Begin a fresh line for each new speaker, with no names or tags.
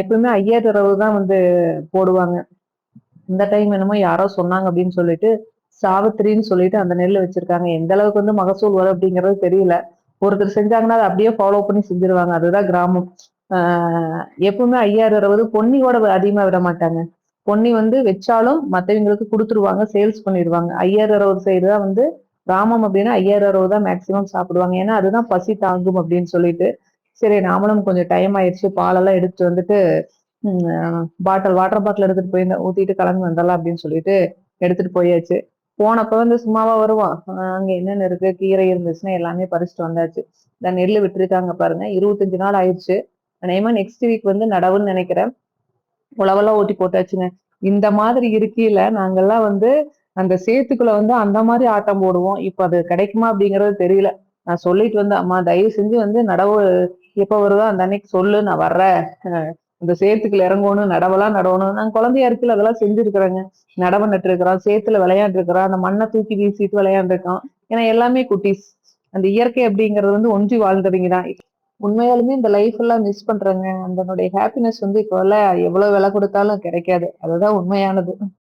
எப்பவுமே ஐயா தரவு தான் வந்து போடுவாங்க. இந்த டைம் என்னமோ யாரோ சொன்னாங்க அப்படின்னு சொல்லிட்டு சாவித்திரின்னு சொல்லிட்டு அந்த நெல் வச்சிருக்காங்க. எந்த அளவுக்கு வந்து மகசூல் வரும் அப்படிங்கறது தெரியல. ஒருத்தர் செஞ்சாங்கன்னா அதை அப்படியே ஃபாலோ பண்ணி செஞ்சிருவாங்க. அதுதான் கிராமம். எப்பவுமே ஐயாயிரம் அறுபது பொன்னியோட அதிகமா விட மாட்டாங்க. பொன்னி வந்து வச்சாலும் மற்றவங்களுக்கு கொடுத்துருவாங்க சேல்ஸ் பண்ணிடுவாங்க. ஐயாயிரம் அறுபது சைடு தான் வந்து கிராமம் அப்படின்னா ஐயாயிரம் அறுபது தான் மேக்சிமம் சாப்பிடுவாங்க. ஏன்னா அதுதான் பசி தாங்கும் அப்படின்னு சொல்லிட்டு சரி நாமளும் கொஞ்சம் டைம் ஆயிடுச்சு. பாலெல்லாம் எடுத்துட்டு வந்துட்டு பாட்டில் வாட்டர் பாட்டில் எடுத்துட்டு போய் ஊத்திட்டு கிளம்பி வந்துடலாம் அப்படின்னு சொல்லிட்டு எடுத்துட்டு போயாச்சு. போனப்ப வந்து சும்மாவா வருவான். அங்க என்னென்ன இருக்கு? கீரை இருந்துச்சுன்னா எல்லாமே பறிச்சுட்டு வந்தாச்சு. இந்த நெல் விட்டுருக்காங்க பாருங்க. இருபத்தஞ்சு நாள் ஆயிடுச்சு. அநேகமா நெக்ஸ்ட் வீக் வந்து நடவுன்னு நினைக்கிறேன். உழவெல்லாம் ஓட்டி போட்டாச்சுங்க. இந்த மாதிரி இருக்கையில நாங்கெல்லாம் வந்து அந்த சேத்துக்குள்ள வந்து அந்த மாதிரி ஆட்டம் போடுவோம். இப்ப அது கிடைக்குமா அப்படிங்கறது தெரியல. நான் சொல்லிட்டு வந்து அம்மா தயவு செஞ்சு வந்து நடவு எப்போ வருதோ அந்த அன்னைக்கு சொல்லு நான் வர்றேன். அஹ் இந்த சேத்துக்குள்ள இறங்கணும் நடவெல்லாம் நடவணும். நான் குழந்தையா இருக்குல்ல அதெல்லாம் செஞ்சிருக்கிறேங்க. நடவு நட்டுருக்கிறோம் சேத்துல விளையாண்டுருக்கிறோம் அந்த மண்ணை தூக்கி வீசிட்டு விளையாண்டுருக்கோம் ஏன்னா எல்லாமே குட்டீஸ். அந்த இயற்கை அப்படிங்கிறது வந்து ஒன்றி வாழ்ந்தவங்க தான். உண்மையாலுமே இந்த லைஃப் எல்லாம் மிஸ் பண்றேங்க. அதனுடைய ஹாப்பினஸ் வந்து இப்போ எவ்வளவு விலை கொடுத்தாலும் கிடைக்காது. அதுதான் உண்மையானது.